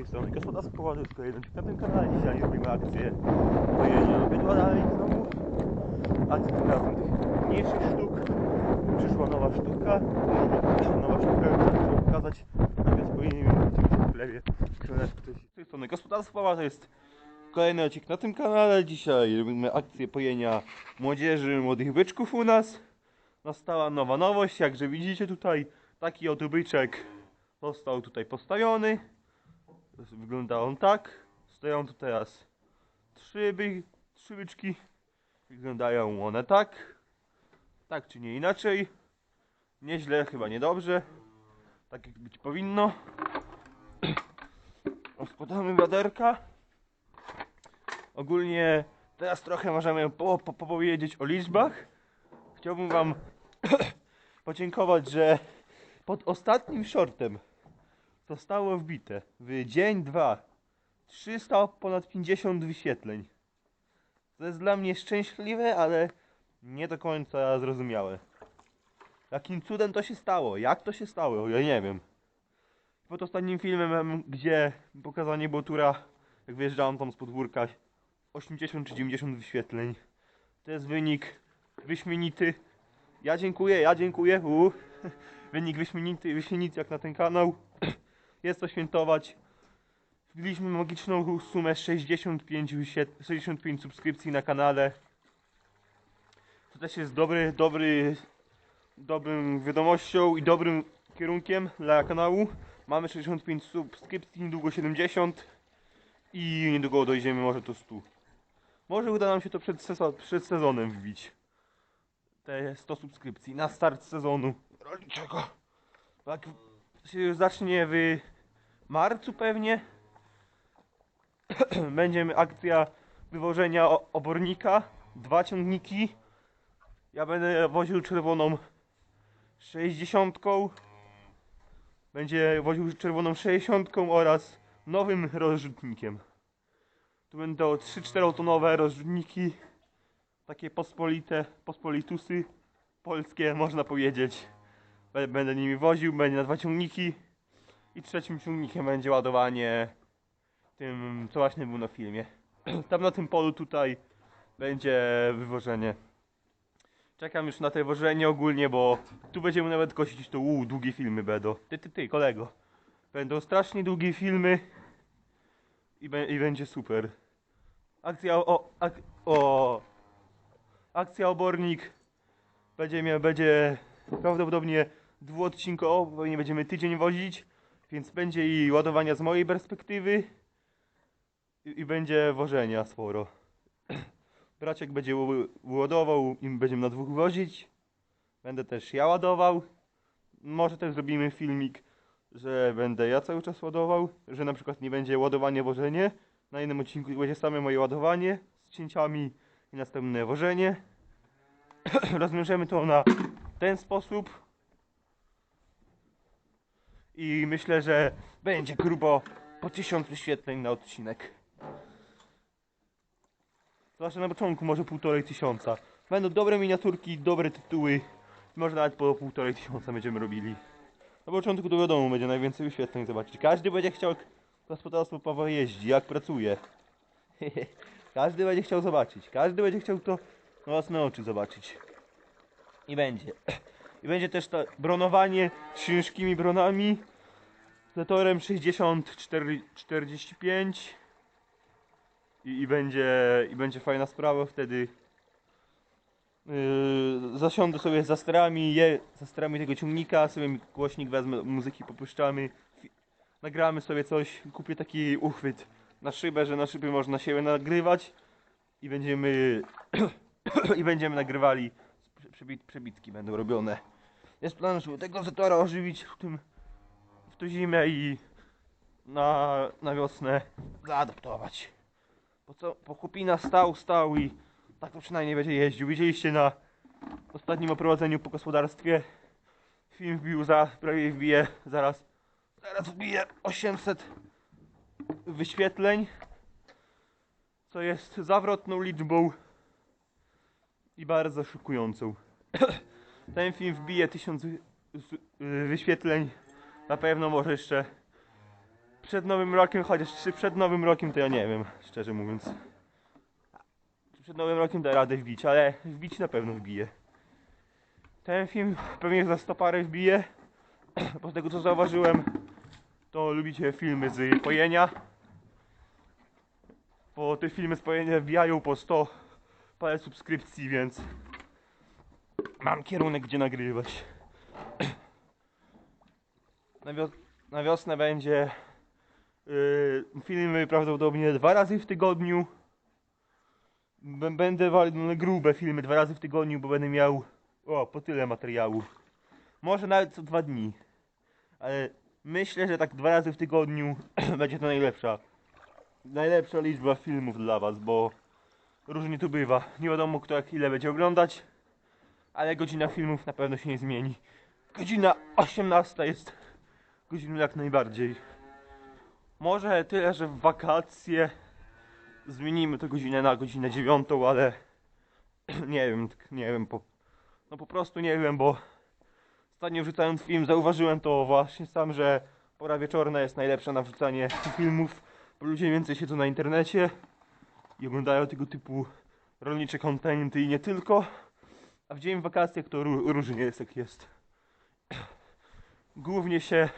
tej strony gospodarstwo Połażywsko 1 na tym kanale. Dzisiaj robimy akcję pojenia bydła dalej znowu akcję tym razem tych mniejszych sztuk. Przyszła nowa sztuka. Nowa sztuka chcę pokazać. Najpierw pojeniem czymś w chlewie z tej strony gospodarstwo Poła to jest kolejny odcinek na tym kanale. Dzisiaj robimy akcję pojenia młodzieży młodych byczków u nas. Nastała nowa nowość jakże widzicie tutaj taki oto został tutaj postawiony. Wygląda on tak. Stoją tu teraz trzy, by, trzy byczki. Wyglądają one tak. Tak czy nie inaczej. Nieźle, chyba niedobrze. Tak jak być powinno. Rozkładamy wiaderka. Ogólnie teraz trochę możemy po, po, powiedzieć o liczbach. Chciałbym wam podziękować, że pod ostatnim shortem zostało wbite w dzień, dwa 300 ponad 50 wyświetleń. To jest dla mnie szczęśliwe, ale nie do końca zrozumiałe. Jakim cudem to się stało? Jak to się stało? Ja nie wiem. Pod ostatnim filmem, gdzie pokazanie Botura, jak wyjeżdżałem tam z podwórka, 80 czy 90 wyświetleń. To jest wynik wyśmienity. Ja dziękuję, ja dziękuję. Wynik wyśmienity, wyśmienity jak na ten kanał. Jest to świętować. Wbiliśmy magiczną sumę 65, wyświet- 65 subskrypcji na kanale. To też jest dobry, dobry, dobrym wiadomością i dobrym kierunkiem dla kanału. Mamy 65 subskrypcji, niedługo 70 i niedługo dojdziemy może do 100. Może uda nam się to przed, sezo- przed sezonem wbić. Te 100 subskrypcji na start sezonu rolniczego. Jak się już zacznie w marcu pewnie. Będzie akcja wywożenia obornika. Dwa ciągniki. Ja będę woził czerwoną 60. Będzie woził czerwoną 60 oraz nowym rozrzutnikiem. Tu będą 3-4 tonowe rozrzutniki. Takie pospolite, pospolitusy. Polskie można powiedzieć. Bę- Będę nimi woził, będzie na dwa ciągniki. I trzecim ciągnikiem będzie ładowanie tym, co właśnie było na filmie. Tam na tym polu tutaj będzie wywożenie. Czekam już na te wożenie ogólnie, bo tu będziemy nawet kosić to uuu, długie filmy będą. Ty, ty, ty, kolego. Będą strasznie długie filmy i, be, i będzie super. Akcja o, ak, o akcja obornik będzie, będzie prawdopodobnie dwuodcinkowo, pewnie będziemy tydzień wozić, więc będzie i ładowania z mojej perspektywy i, i będzie wożenia sporo. Braciek będzie ładował i będziemy na dwóch wozić. Będę też ja ładował. Może też zrobimy filmik, że będę ja cały czas ładował, że na przykład nie będzie ładowanie, wożenie. Na innym odcinku będzie same moje ładowanie z cięciami i następne wożenie. Rozwiążemy to na ten sposób. I myślę, że będzie grubo po 1000 wyświetleń na odcinek. Zwłaszcza na początku może półtorej tysiąca. Będą dobre miniaturki, dobre tytuły. Może nawet po półtorej tysiąca będziemy robili. Na początku to wiadomo, będzie najwięcej wyświetleń zobaczyć. Każdy będzie chciał jak gospodarstwo Pawła jeździ, jak pracuje. Każdy będzie chciał zobaczyć. Każdy będzie chciał to na własne oczy zobaczyć. I będzie. I będzie też to bronowanie ciężkimi bronami. Z zatorem 60-45. I, I będzie i będzie fajna sprawa wtedy. Yy, zasiądę sobie za sterami, je, za sterami tego ciągnika, sobie głośnik wezmę, muzyki popuszczamy, nagramy sobie coś, kupię taki uchwyt na szybę, że na szyby można siebie nagrywać i będziemy i będziemy nagrywali, przebit, przebitki będą robione. Jest plan, żeby tego zatora ożywić w tym tą zimę i na, na wiosnę zaadaptować. Po co, po chłopina stał, stał i tak to przynajmniej będzie jeździł. Widzieliście na ostatnim oprowadzeniu po gospodarstwie. Film wbił za, prawie wbije, zaraz, zaraz wbije 800 wyświetleń. Co jest zawrotną liczbą i bardzo szokującą. Ten film wbije 1000 wy- z- y, wyświetleń. Na pewno może jeszcze przed nowym rokiem, chociaż czy przed nowym rokiem to ja nie wiem, szczerze mówiąc. Przed nowym rokiem da radę wbić, ale wbić na pewno wbije. Ten film pewnie za 100 parę wbije, bo z tego co zauważyłem, to lubicie filmy z pojenia. Bo te filmy z pojenia wbijają po 100 parę subskrypcji, więc mam kierunek gdzie nagrywać. Na, wios- na wiosnę będzie yy, filmy prawdopodobnie dwa razy w tygodniu. B- będę walił grube filmy dwa razy w tygodniu, bo będę miał o, po tyle materiału. Może nawet co dwa dni. Ale myślę, że tak dwa razy w tygodniu będzie to najlepsza. Najlepsza liczba filmów dla was, bo różnie tu bywa. Nie wiadomo kto jak ile będzie oglądać, ale godzina filmów na pewno się nie zmieni. Godzina 18 jest godziną jak najbardziej. Może tyle, że w wakacje zmienimy tę godzinę na godzinę dziewiątą, ale nie wiem, tak nie wiem, po, no po prostu nie wiem, bo ostatnio wrzucając film zauważyłem to właśnie sam, że pora wieczorna jest najlepsza na wrzucanie filmów, bo ludzie więcej siedzą na internecie i oglądają tego typu rolnicze kontenty i nie tylko, a w dzień wakacjach to ró- różnie jest jak jest. Głównie się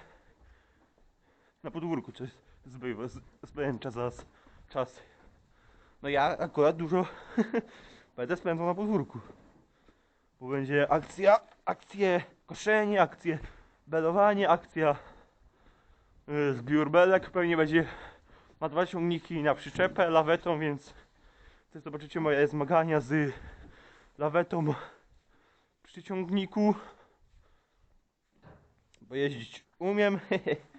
na podwórku coś zbywa, spędza czas, czas. No ja akurat dużo będę spędzał na podwórku. Bo będzie akcja, akcje koszenie, akcje belowanie, akcja y, zbiór belek. Pewnie będzie ma dwa ciągniki na przyczepę, lawetą, więc chcę zobaczycie moje zmagania z lawetą przy ciągniku. Bo jeździć umiem.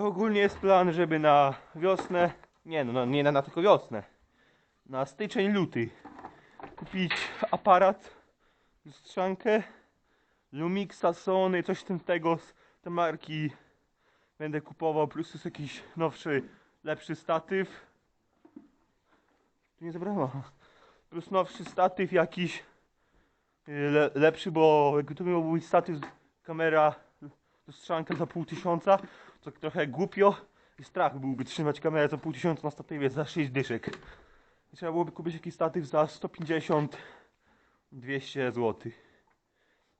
Ogólnie jest plan, żeby na wiosnę, nie no, no nie na, na tylko wiosnę, na styczeń, luty kupić aparat, lustrzankę, Lumixa, Sony, coś tym tego, z- te marki będę kupował, plus jest jakiś nowszy, lepszy statyw. Tu nie zabrała. Plus nowszy statyw jakiś y, le, lepszy, bo jakby to miał być statyw, kamera, lustrzanka za pół tysiąca, to trochę głupio i strach byłby trzymać kamerę za pół tysiąca na statywie za 6 dyszek. I trzeba byłoby kupić jakiś statyw za 150 200 zł.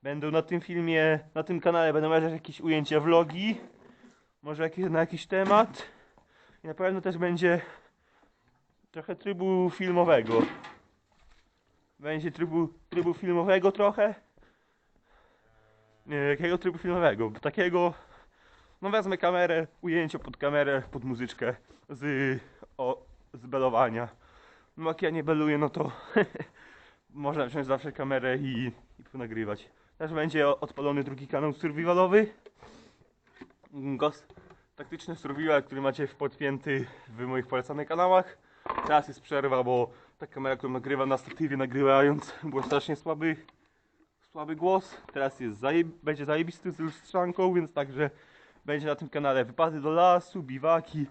Będą na tym filmie, na tym kanale będą leżeć jakieś ujęcia vlogi, może jakieś, na jakiś temat i na pewno też będzie trochę trybu filmowego. Będzie trybu, trybu filmowego trochę. Nie, jakiego trybu filmowego? Takiego no wezmę kamerę, ujęcie pod kamerę, pod muzyczkę z, o, z belowania. No jak ja nie beluję, no to można wziąć zawsze kamerę i, i ponagrywać. Też będzie odpalony drugi kanał survivalowy. Gos taktyczny survival, który macie podpięty w moich polecanych kanałach. Teraz jest przerwa, bo ta kamera, którą nagrywam na statywie nagrywając, był strasznie słaby, słaby głos. Teraz jest będzie zajebisty z lustrzanką, więc także będzie na tym kanale wypady do lasu, biwaki,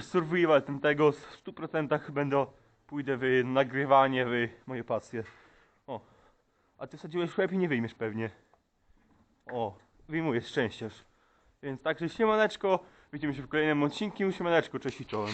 survival tym tego. W 100% będę pójdę w nagrywanie, w moje pasje. O, a ty wsadziłeś łeb i nie wyjmiesz pewnie. O, wyjmujesz szczęściarz. Więc także siemaneczko, widzimy się w kolejnym odcinku, siemaneczko, cześć i czołem.